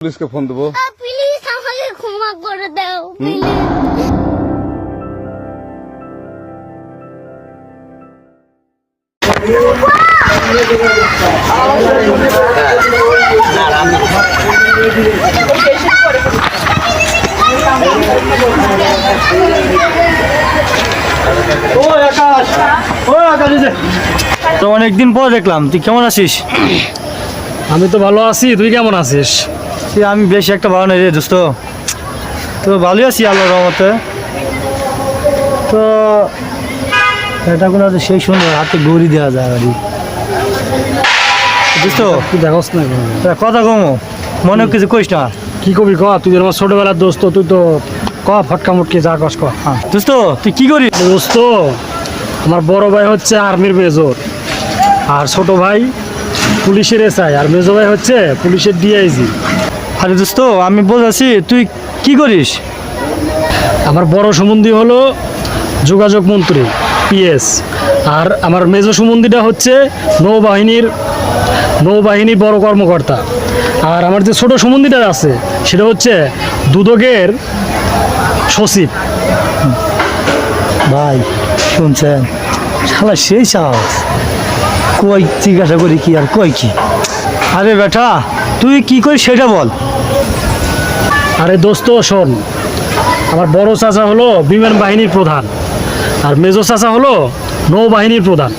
পুলিশকে ফোন দেবো। প্লিজ আমাকে ক্ষমা করে দাও তো অনেকদিন পর দেখলাম তুই কেমন আছিস? আমি তো ভালো আছি তুই কেমন আছিস? তুই আমি বেশি একটা ভালো নেই রে দোস্ত। তো ভালোই আছি আল্লাহর রহমতে। তো এটা কোনো আছে সেই সুন্দর হাতে গড়ি দেওয়া যায় দোস্ত তুই দেখোস না কথা কমো মনে কিছু কইস না। কি কবি ক তুই আমার ছোটবেলার দোস্ত তুই তো ক ফটকা মুটকি যা কস ক। হ্যাঁ দোস্ত তুই কি করিস? দোস্ত আমার বড় ভাই হচ্ছে আর্মির মেজর। আর ছোট ভাই পুলিশের এসআই আর মেজো ভাই হচ্ছে পুলিশের ডিআইজি। আরে দোস্ত আমি বলছি তুই কি করিস? আমার বড় সম্বন্ধী হলো যোগাযোগ মন্ত্রী পিএস আর আমার মেজো সম্বন্ধীটা হচ্ছে নৌবাহিনীর নৌবাহিনীর বড় কর্মকর্তা। আর আমার যে ছোট সম্বন্ধীটা আছে সেটা হচ্ছে দুদকের সচিব। ভাই শুনছেন? শালা সেই সাহস। কই জিজ্ঞাসা করি কি আর কই কি? আরে বেটা তুই কি করিস সেটা বল। আরে দোস্ত, শোন। আমার বড় চাচা হলো বিমান বাহিনীর প্রধান, আর মেজো চাচা হলো নৌবাহিনীর প্রধান।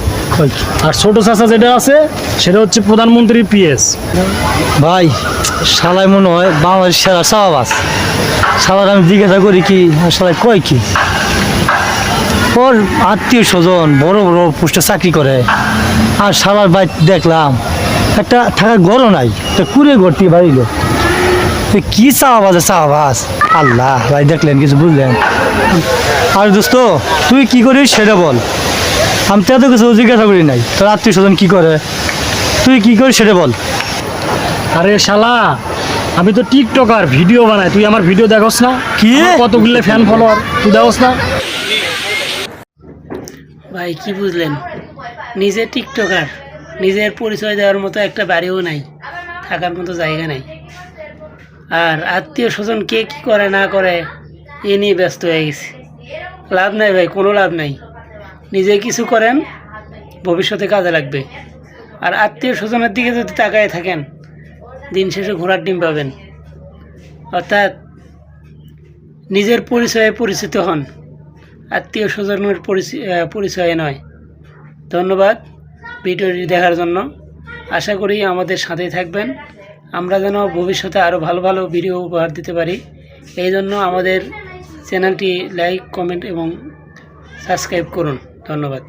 আর ছোট চাচা যেটা আছে, সেটা হচ্ছে প্রধানমন্ত্রীর পিএস। ভাই শালাই মনে হয় বাংলাদেশ সেরা সাহাবাস শালার আমি জিজ্ঞাসা করি কি শালাই কয় কি? ওর আত্মীয় স্বজন বড় বড় পোস্টে চাকরি করে, আর সালার ভাই দেখলাম, একটা থাকার ঘরও নাই, একটা কুড়ে ঘরটি বাড়িল কি চাওয়াবাজে চাওয়াবাজ? আল্লাহ ভাই দেখলেন কিছু বুঝলেন? আর দোস্ত তুই কি করিস সেটা বল। আমি তো এত কিছু জিজ্ঞাসা করি নাই। তোর আত্মীয় স্বজন কি করে? তুই কি করিস সেটা বল। আরে শালা আমি তো টিকটকার ভিডিও বানাই। তুই আমার ভিডিও দেখোস না? কি? কতগুলো ফ্যান ফলোয়ার তুই দেখোস না? ভাই কি বুঝলেন? নিজে টিকটকার নিজের পরিচয় দেওয়ার মতো একটা বাড়িও নাই থাকার মতো জায়গা নাই। আর আত্মীয় স্বজন কে কী করে, না করে, এ নিয়ে ব্যস্ত হয়ে গেছে। লাভ নাই ভাই, কোনো লাভ নাই। নিজে কিছু করেন, ভবিষ্যতে কাজে লাগবে। আর আত্মীয় স্বজনের দিকে যদি তাকায় থাকেন, দিন শেষে ঘোড়ার ডিম পাবেন। অর্থাৎ নিজের পরিচয়ে পরিচিত হন, আত্মীয় স্বজনের পরিচয় নয়। ধন্যবাদ ভিডিওটি দেখার জন্য। আশা করি আমাদের সাথেই থাকবেন। আমরা যেন ভবিষ্যতে আরও ভালো ভালো ভিডিও উপহার দিতে পারি। এই জন্য আমাদের চ্যানেলটি লাইক, কমেন্ট এবং সাবস্ক্রাইব করুন। ধন্যবাদ।